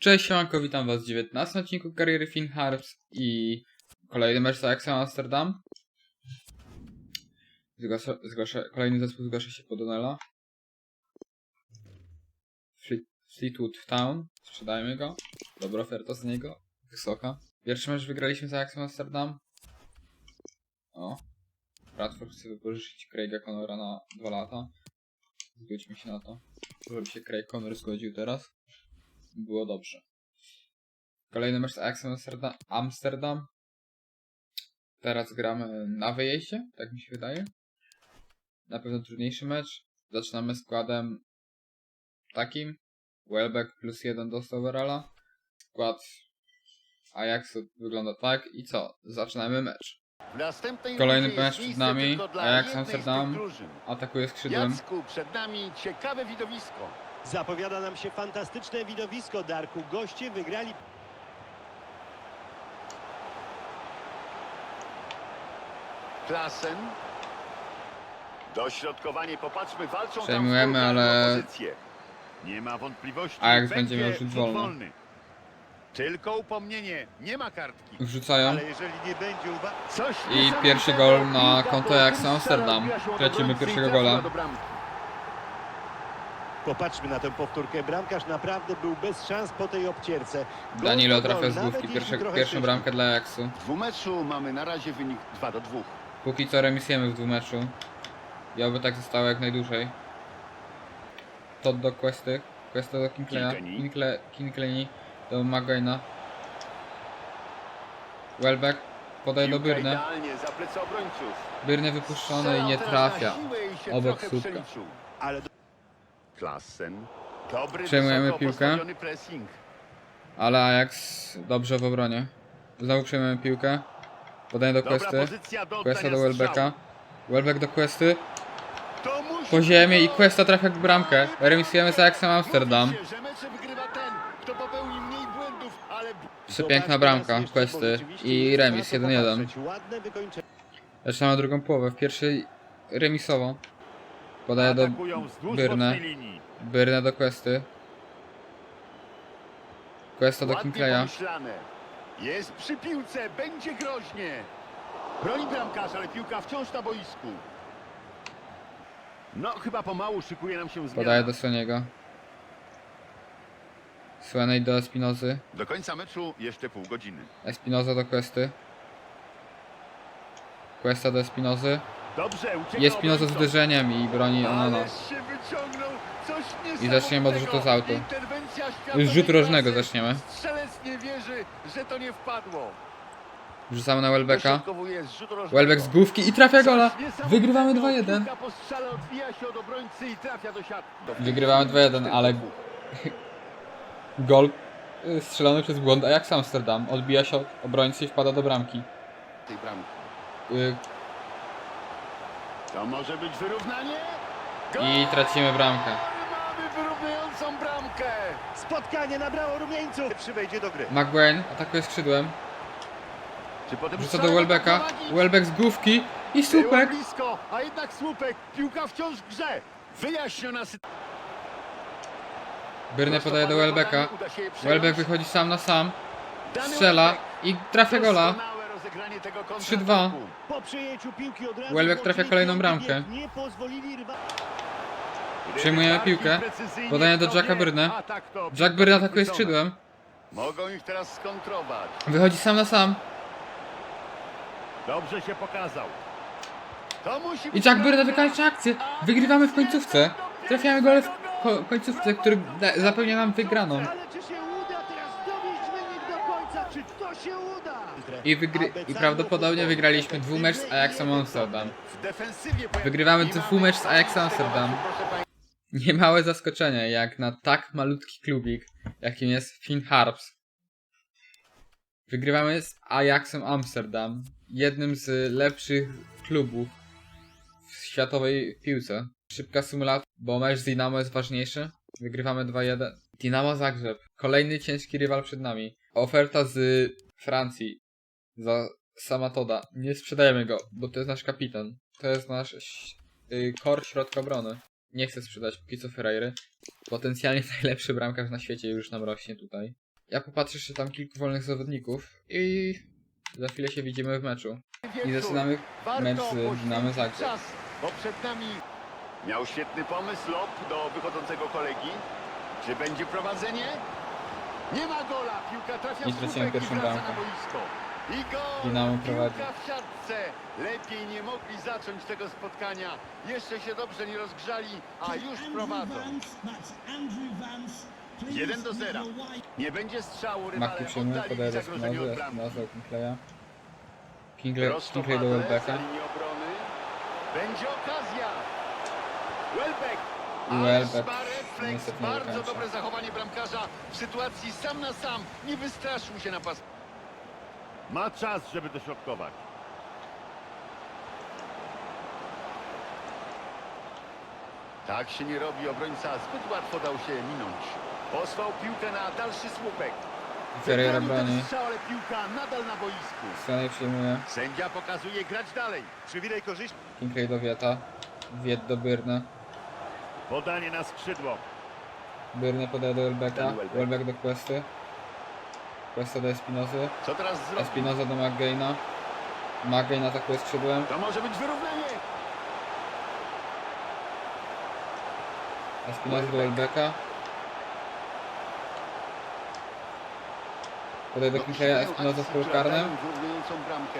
Cześć, siemanko, witam was w 19 odcinku kariery Finn Harps i kolejny mecz z Ajaxem Amsterdam. Zgłasza, zgłasza, kolejny zespół zgłasza się po Donela. Fleet, Fleetwood Town, sprzedajmy go. Dobra oferta z niego, wysoka. Pierwszy mecz wygraliśmy z Ajaxem Amsterdam. O. Bradford chce wypożyczyć Craiga Connora na 2 lata. Zgodźmy się na to, żeby się Craig Connor zgodził teraz było dobrze. Kolejny mecz z Ajaxem Amsterdam. Teraz gramy na wyjeździe, tak mi się wydaje. Na pewno trudniejszy mecz. Zaczynamy składem takim. Welbeck plus jeden do overalla. Skład Ajaxu wygląda tak. I co? Zaczynamy mecz. Kolejny mecz przed nami. Ajax Amsterdam. Atakuje skrzydłem. Jacku, przed nami ciekawe widowisko. Zapowiada nam się fantastyczne widowisko, Darku. Goście wygrali Klasen. Dośrodkowanie, popatrzmy, walczą Przejmujemy, tam ale- o pozycję. Nie ma wątpliwości. Ajax będzie miał rzut rzut wolny. Tylko upomnienie, nie ma kartki. Wrzucają. Ale jeżeli nie będzie uwagi... Coś I pierwszy gol na konto strzale Amsterdam. Tracimy pierwszego gola. Popatrzmy na tę powtórkę. Bramkarz naprawdę był bez szans po tej obcierce. Gol Danilo to trafia z główki. Pierwsze, pierwszą bramkę dla Ajaxu. W dwumeczu mamy na razie wynik 2 do 2. Póki co remisujemy w dwumeczu. I oby tak zostało jak najdłużej. Todd do Questy. Questa do Kinkleya. Kilkenny. Kinkle, Kinkley do Maguine'a. Welbeck podaje do obrońców. Byrne wypuszczony i nie trafia. Obok słupka. Ale. Klassen. Dobry, Przejmujemy wysoko piłkę. postawiony pressing. Ale Ajax dobrze w obronie. Znowu przejmujemy piłkę. Podaje do Dobra Questy. pozycja do Questa oddania do Welbecka. strzału. Welbeck do Questy. To musi Po ziemię i Questa trafia w bramkę. Remisujemy z Ajaxem Amsterdam. Mówi się, że mecze wygrywa ten, kto popełni mniej błędów, ale Przepiękna bramka Questy i remis na to 1-1. popatrzeć. Ładne wykończenie. Zaczynamy drugą połowę. W pierwszej remisowo. Podaje do atakują wzdłuż Byrne. bocznej linii. Byrne do Questy. Questa do Ładnie Kinkleya. pomyślane. Jest przy piłce, będzie groźnie. Broni bramkarz, ale piłka wciąż na boisku. No, chyba pomału szykuje nam się zmiana. Podaje do Soniego. Swanej do Espinozy. Do końca meczu jeszcze pół godziny. Espinoza do Questy. Questa do Espinozy. I Espinoza z uderzeniem i broni Onana. Coś I zaczniemy od rzutu z Już światowej rzut rożnego zaczniemy. Strzelec nie wierzy, że to nie wpadło. Wrzucamy na Welbecka. Welbeck z główki i trafia gola. Wygrywamy 2-1. Piłka po strzale odbija się od obrońcy i trafia do siatki. Wygrywamy 2-1, ale gol y, strzelony przez błąd Ajax Amsterdam. Odbija się od obrońcy i wpada do bramki. tej bramki. To może być wyrównanie? Gol! I tracimy bramkę. Mamy wyrównującą bramkę. Spotkanie nabrało rumieńców. Czy wejdzie do gry? McGuane atakuje skrzydłem. Czy potem Rzuca do Welbecka. Welbeck z główki i Było słupek. blisko, a jednak słupek. Piłka wciąż w grze. Wyjaśniona sytuacja. Byrne podaje do Welbecka. Welbeck wychodzi sam na sam. Strzela i trafia gola. Rozegranie tego 3-2. kontrataku. Po przejęciu piłki od razu... Welbeck trafia kolejną bramkę. Nie pozwolili Bardziej piłkę. Podanie do Jacka Byrne. Jack Byrne atakuje skrzydłem. Mogą ich teraz skontrować. Wychodzi sam na sam. Dobrze się pokazał. I Jack Byrne wykańcza akcję. Wygrywamy w końcówce. Trafiamy gole w ko końcówce, który zapewnia nam wygraną. Ale czy się uda teraz dowieść wynik do końca? Czy to się uda? I, wygry I prawdopodobnie wygraliśmy dwumecz z Ajaxem Amsterdam. Wygrywamy dwumecz z Ajaxem Amsterdam. Niemałe zaskoczenie, jak na tak malutki klubik, jakim jest Finn Harps. Wygrywamy z Ajaxem Amsterdam, jednym z lepszych klubów w światowej piłce. Szybka symulacja, bo mecz z Dynamo jest ważniejszy. Wygrywamy 2-1. Dynamo Zagrzeb. Kolejny ciężki rywal przed nami. Oferta z Francji za Samatoda. Nie sprzedajemy go, bo to jest nasz kapitan. To jest nasz ś- y, kor środka obrony. Nie chcę sprzedać póki co Ferreiry. Potencjalnie najlepszy bramkarz na świecie już nam rośnie tutaj. Ja popatrzę jeszcze tam kilku wolnych zawodników i za chwilę się widzimy w meczu. I zaczynamy mecz z Dynamo bo przed nami miał świetny pomysł, lob do wychodzącego kolegi. Czy będzie prowadzenie? Nie ma gola, piłka trafia Nie w słupek i pierwszą wraca bramkę. na boisko. I gol! Dynamo prowadzi. Piłka w siatce. Lepiej nie mogli zacząć tego spotkania. Jeszcze się dobrze nie rozgrzali, a już prowadzą. 1 do 0. Nie będzie strzału, rywale przyjmuje, oddali podaje do zagrożenie od bramki. Espinoza do Kinkleya. Prosto do padle Welbecka. za linię obrony. Będzie okazja. Welbeck. Refleks. niestety nie Bardzo dobre zachowanie bramkarza w sytuacji sam na sam. Nie wystraszył się na pas. Ma czas, żeby dośrodkować. Tak się nie robi. Obrońca zbyt łatwo dał się minąć. Posłał piłkę na dalszy słupek. Ferreira Wybronił ten broni. strzał, ale piłka nadal na boisku. Stanley przyjmuje. Sędzia pokazuje grać dalej. Przywilej korzyść. Kinkley do Wieta. Wiet do Byrne. Podanie na skrzydło. Byrne podaje do Welbecka. Welbeck. Do Questy. Questa do Espinozy. Co teraz zrobi? Espinoza do McGaina. McGain atakuje skrzydłem. To może być wyrównanie. Espinoza do Welbecka. Podaje do Kinkleya, Espinoza w polu karnym.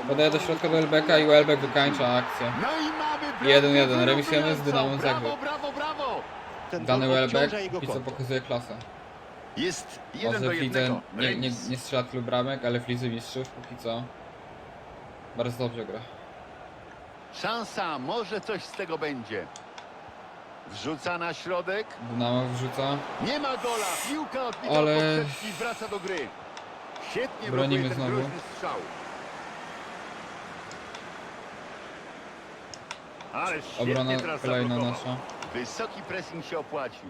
Podaje do środka do Welbecka i Welbeck wykańcza akcję. No i mamy bramkę 1-1, remisujemy z wyrównującą. Dynamem Ten Dany Welbeck i co pokazuje klasę. Jest jeden do jednego. nie, nie, nie strzela tylu bramek, ale w Lidze Mistrzów póki co bardzo dobrze gra. Szansa, może coś z tego będzie. Wrzuca na środek. Dynamo wrzuca. Nie ma gola. Piłka odbita Ale- poprzeczki, wraca do gry. Świetnie Bronimy znowu. strzał. Obrona kolejna nasza. Wysoki pressing się opłacił.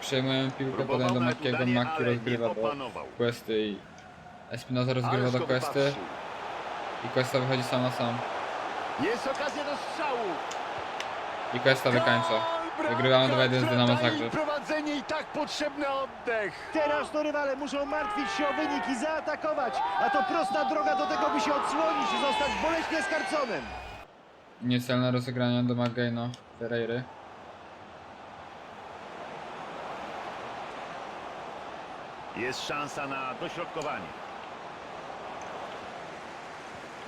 Przejmujemy piłkę, podaję do Makiego, Maki rozgrywa do. Questy i Espinoza rozgrywa do Questy i Questa wychodzi sam na sam. Jest okazja do strzału. I Questa wykańcza. Wygrywamy bramka, 2-1 z Dynamo Zagrzeb. prowadzenie i tak potrzebny oddech. Teraz to rywale muszą martwić się o wynik i zaatakować. A to prosta droga do tego, by się odsłonić i zostać boleśnie skarconym. Niecelne rozegrania do McGaina, Ferreiry. Jest szansa na dośrodkowanie.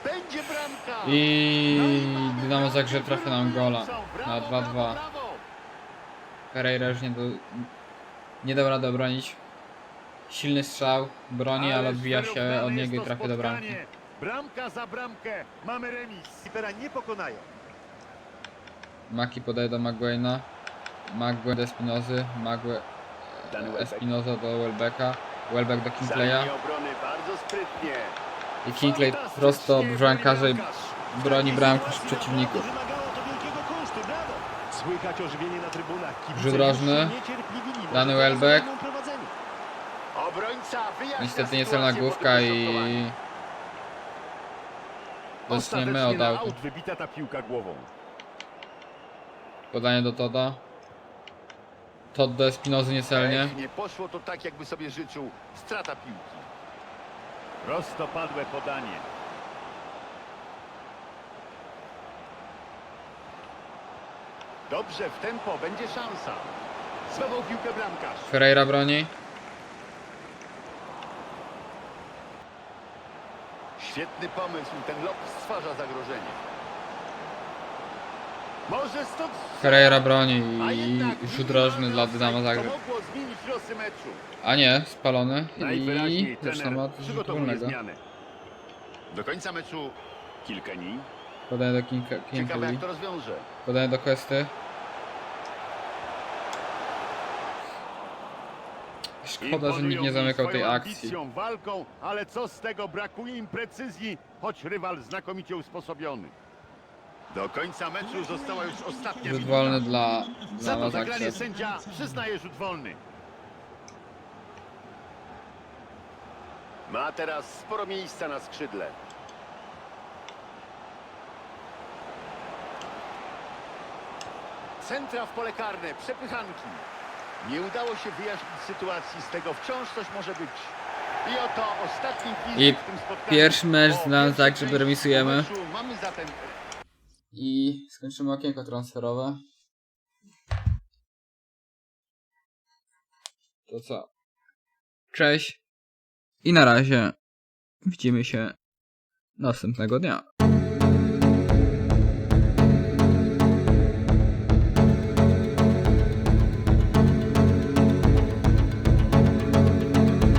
Będzie bramka. I No Dynamo Zagrzeb trafia nam gola na Brawo, 2-2. brawo, brawo. Ferreira już nie, do, nie dał rady obronić. Silny strzał, broni, ale odbija się od niego i trafia do bramki. Bramka za bramkę. Mamy remis. Kipera nie pokonają. Maki podaje do Maguena. Maguen do Espinozy. Mague... Dany e. Espinoza do Welbecka. Welbeck do sprytnie. I Kinkley Fantastycznie prosto broni bramkarza i bramkarz. broni bramki Sytuacji przeciwników. Słychać ożywienie na trybunach. Rzut rożny. Dany Welbeck. Niestety niecelna główka i... Ostatecznie od wybita ta piłka głową. Podanie do Toda. Todd do Espinozy niecelnie. Ech, nie poszło to tak, jakby sobie życzył. Strata piłki. Prostopadłe podanie. Dobrze, w tempo, będzie szansa. Złapał piłkę bramkarz. Ferreira broni. Świetny pomysł, ten lob stwarza zagrożenie. Może stąd... Ferreira broni A i jednak rzut rożny dla Dynamo To Zagreb. mogło zmienić losy meczu. A nie, spalony Najwyraźniej i zaczynamy trener od rzutu przygotowuje wolnego. zmiany. Do końca meczu Kilkeni. Podaję do Kinka- Ciekawe Kinkley. jak to rozwiąże. Podaję do Questy. Szkoda, że nikt nie zamykał tej akcji. walką, ale co z tego brakuje im precyzji, choć rywal znakomicie usposobiony. Do końca meczu została już ostatnia Rzut minuta. wolny dla Za to Dynamo zagranie Zagreb. sędzia przyznaje rzut wolny. Ma teraz sporo miejsca na skrzydle. Centra w pole karne, przepychanki. Nie udało się wyjaśnić sytuacji, z tego wciąż coś może być. I oto ostatni gwizdek I w tym spotkaniu. pierwszy mecz Po pierwszej tak, że części remisujemy. meczu Mamy zatem I skończymy okienko transferowe. To co? Cześć. I na razie. Widzimy się następnego dnia.